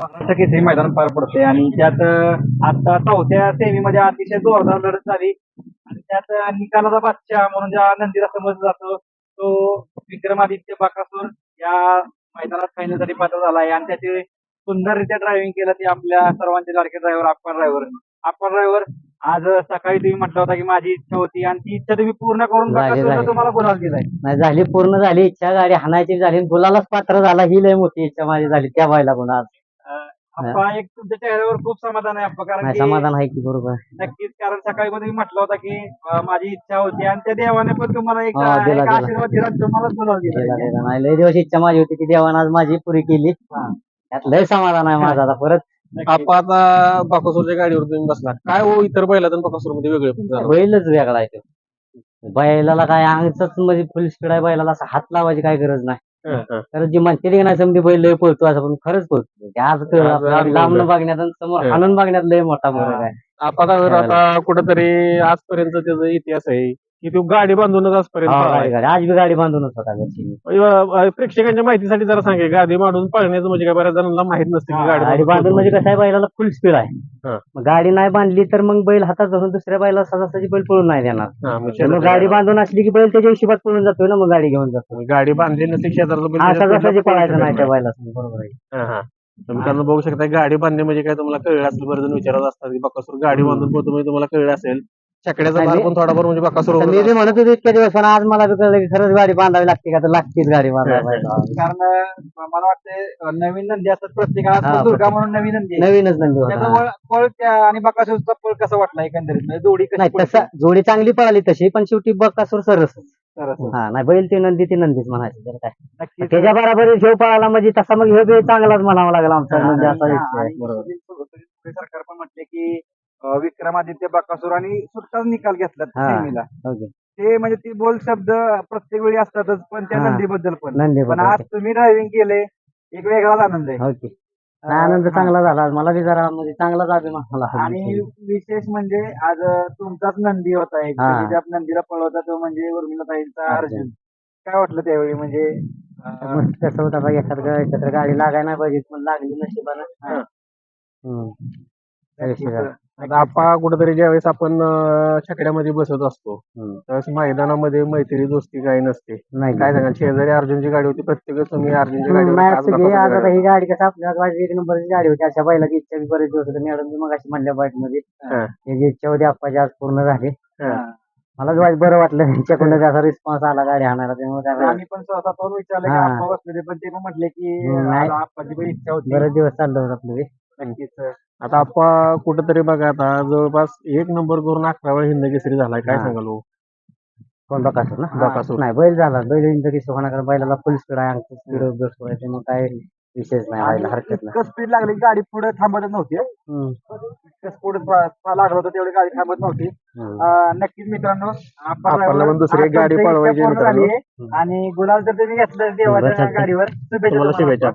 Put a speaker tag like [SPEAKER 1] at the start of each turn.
[SPEAKER 1] केसरी मैदान पार पडते आणि त्यात आता चौथ्या सेमीमध्ये अतिशय जोरदार लढत झाली. आणि त्यात निकालाचा बादशाह म्हणून ज्या नंदीला समजला जातो तो विक्रमादित्य बाकासूर या मैदानात फायनलसाठी पात्र झाला आहे. आणि त्याचे सुंदररित्या ड्रायव्हिंग केलं ते आपल्या सर्वांचे लाडके driver Appa driver Appa driver आज सकाळी तुम्ही म्हटलं होता की माझी इच्छा होती आणि ती इच्छा तुम्ही पूर्ण करून. तुम्हाला गुलाल दिलाय
[SPEAKER 2] नाही झाली पूर्ण झाली. इच्छा गाडी हाणायची झाली आणि गुलालाच पात्र झाला. ही लय मोठी इच्छा माझी झाली त्या बायला पण आज.
[SPEAKER 1] एक तुमच्या चेहऱ्यावर खूप समाधान आहे अप्पा कारण
[SPEAKER 2] नाही
[SPEAKER 1] की
[SPEAKER 2] समाधान आहे की बरोबर.
[SPEAKER 1] नक्कीच कारण सकाळी पण तुम्ही म्हटलं होतं की अं, माझी इच्छा होती आणि त्या देवाने पण तुम्हाला एक
[SPEAKER 2] हा, दिला,
[SPEAKER 1] एक
[SPEAKER 2] दिला.
[SPEAKER 1] आशीर्वाद दिला आणि तुम्हाला.
[SPEAKER 2] नाही लय दिवस इच्छा माझी होती की देवानं आज माझी पुरी केली. त्यात लय समाधान आहे माझा आता. परत
[SPEAKER 3] आपण आता बाकासूरच्या गाडीवर तुम्ही बसला काय हो इतर बैलात बाकासूरमध्ये वेगळे पण?
[SPEAKER 2] बैलच वेगळा आहे तो. बैलाला काय अंगच म्हणजे फुल स्पीड आहे बैलाला असं हात लावायची काय गरज नाही. तर जी म्हणते नाही समधी बैल लय पळतो असं पण खरंच पळतो ते आज कळलं आपल्याला. लांबनं. बघण्यात आणि समोर. हाणून बघण्यात लय मोठा फरक आहे
[SPEAKER 3] आता कुठंतरी आजपर्यंत त्याचा इतिहास आहे की तो गाडी बांधूनच आजपर्यंत
[SPEAKER 2] हा,
[SPEAKER 3] पळाला
[SPEAKER 2] गाडी गाडी आज बी गाडी बांधूनच होता घरची.
[SPEAKER 3] आहे. प्रेक्षकांच्या माहितीसाठी जरा सांगे गाडी मांडून पळण्याचं म्हणजे काय बऱ्याच जणांना माहीत नसते की गाडी
[SPEAKER 2] गाडी बांधून म्हणजे कसं आहे बैलाला फुल स्पीड आहे
[SPEAKER 3] हा.
[SPEAKER 2] मग गाडी नाही बांधली तर मग बैल हातात धरून दुसऱ्या बैला सहजासहजी बैल पळून नाही देणार
[SPEAKER 3] हा, मग
[SPEAKER 2] तर
[SPEAKER 3] शेजारच्या
[SPEAKER 2] मग गाडी बांधून असली की बैल त्याच्या हिशोबात पळून जातोय ना मग गाडी घेऊन जातो
[SPEAKER 3] गाडी- बांधली नसते
[SPEAKER 2] हा
[SPEAKER 3] पुढे
[SPEAKER 2] पळायचं नाही त्या बैला बरोबर आहे.
[SPEAKER 3] हा, हा. तर मित्रांनो बघू शकता गाडी बांधणे म्हणजे काय तुम्हाला कळलं असेल बरेच जण विचारत असतात की बकासूर गाडी. बांधून पोहतो म्हणजे तुम्हाला कळलं असेल भार पण थोडाफार म्हणजे बकासूर
[SPEAKER 2] मी बी म्हणत होतो इतक्या दिवस पण आज मला बी कळलं की खरंच गाडी बांधावी लागते का तर लागतेच गाडी बांधायला.
[SPEAKER 1] कारण अं, मला वाटतं नवीन नंदी असतात प्रत्येकाला
[SPEAKER 2] हा,
[SPEAKER 1] दुर्गा म्हणून नवीन नंदी आहे.
[SPEAKER 2] नवीनच नंदी होता
[SPEAKER 1] त्याचा
[SPEAKER 2] हा.
[SPEAKER 1] वळ- पळ त्या आणि बकासूरचा पळ कसा वाटला एकंदरीत म्हणजे जोडी कशी
[SPEAKER 2] नाही
[SPEAKER 1] पळते?
[SPEAKER 2] तसा जोडी चांगली पळाली तशी पण शेवटी बकासूर सरस
[SPEAKER 1] सरस.
[SPEAKER 2] हा नाही बैल ती नंदी ती नंदीच म्हणायची तर काय
[SPEAKER 1] नक्कीच.
[SPEAKER 2] त्याच्या बरोबर ह्यो पळाला म्हणजे तसा मग ह्यो बी चांगलाच म्हणावा लागला आमचा
[SPEAKER 1] हा,
[SPEAKER 2] म्हणजे असा विषय आहे.
[SPEAKER 1] आणि सुनील सरकार पण म्हटले की विक्रमादित्य बकासूर आणि सुट्टाच निकाल घेतला
[SPEAKER 2] हा. ओके.
[SPEAKER 1] ते म्हणजे ती बोल शब्द प्रत्येक वेळी असतातच पण त्या
[SPEAKER 2] हा.
[SPEAKER 1] नंदीबद्दल पण
[SPEAKER 2] नंदी
[SPEAKER 1] पण आज तुम्ही ड्रायव्हिंग केले एक वेगळाच आनंद आहे
[SPEAKER 2] ओके नाही, आनंद चांगला झाला मला बी जरा म्हणजे चांगलाच अभिमान झाला हा
[SPEAKER 1] आणि
[SPEAKER 2] विषय.
[SPEAKER 1] विशेष म्हणजे आज तुमचाच नंदी होता एक
[SPEAKER 2] हा.
[SPEAKER 1] तुम्ही ज्या नंदीला पळवता तो म्हणजे उर्मिलाताईंचा
[SPEAKER 2] अर्जुन.
[SPEAKER 1] अर्जुन काय वाटलं त्यावेळी म्हणजे अं,
[SPEAKER 2] मस्त कसं होतं बघ एखादं एकत्र गाडी लागाय नाही पाहिजे पण लागली नशिबानं. हम्म. त्या विषयी झालं.
[SPEAKER 3] आता आपण कुठेतरी ज्यावेळेस आपण अं, छकड्यामध्ये बसत असतो
[SPEAKER 2] हम्म.
[SPEAKER 3] त्यावेळेस मैदानामध्ये मैत्री दोस्ती काही नसते
[SPEAKER 2] नाही
[SPEAKER 3] काय सांगा शेजारी अर्जुनची गाडी होती प्रत्येकच तुम्ही अर्जुनच्या
[SPEAKER 2] हम्म,
[SPEAKER 3] गाडीवर
[SPEAKER 2] नाही
[SPEAKER 3] आज
[SPEAKER 2] आता. ही गाडी कसं आपल्या माझी एक नंबरची गाडी होती अशा बैलाची इच्छा बी बरेच दिवस होती मॅडम मग अशी म्हणल्या बाईकमध्ये
[SPEAKER 3] हा.
[SPEAKER 2] त्याची इच्छा होती आप्पाची आज पूर्ण झाली. मला बी बरं वाटलं त्यांच्याकडून त्याचा रिस्पॉन्स आला गाडी आणायला त्यामुळे काय
[SPEAKER 1] आम्ही पण पाहून विचारलं की
[SPEAKER 2] हा.
[SPEAKER 1] आप्पा बसलेले पण ते पण म्हटले की
[SPEAKER 2] हम्म, नाही.
[SPEAKER 1] आज आप्पाची पण इच्छा होती
[SPEAKER 2] बरेच दिवस चाललं होतं आपलं.
[SPEAKER 1] नक्कीच
[SPEAKER 3] आता आपण कुठेतरी बघा आता जवळपास एक नंबर करून अकरा वेळा हिंद केसरी झालाय काय
[SPEAKER 2] हा.
[SPEAKER 3] सांगाल हो?
[SPEAKER 2] कोण बकासूर ना
[SPEAKER 3] बकासूर.
[SPEAKER 2] नाही बैल झाला बैल इंजकी सोहनाकडे बैलाला फुल स्पीड आहे अंगची स्पीड बसतो आहे त्यामुळे काय विशेष नाही व्हायला हरकत नाही
[SPEAKER 1] इतकं स्पीड लागली की गाडी पुढे थांबतच नव्हती
[SPEAKER 2] हम्म.
[SPEAKER 1] इतकं स्पीड लागलं होतं तेवढी गाडी थांबत नव्हती
[SPEAKER 2] हम्म.
[SPEAKER 1] अं, नक्कीच मित्रांनो आपण
[SPEAKER 3] आपल्याला पण दुसरी एक गाडी पळवायची आहे मित्रांनो.
[SPEAKER 1] आणि गुलाल जर तुम्ही घेतलं देवाच्या. गाडीवर शुभेच्छा
[SPEAKER 3] तुम्हाला
[SPEAKER 1] तुम्हाला.
[SPEAKER 3] शुभेच्छा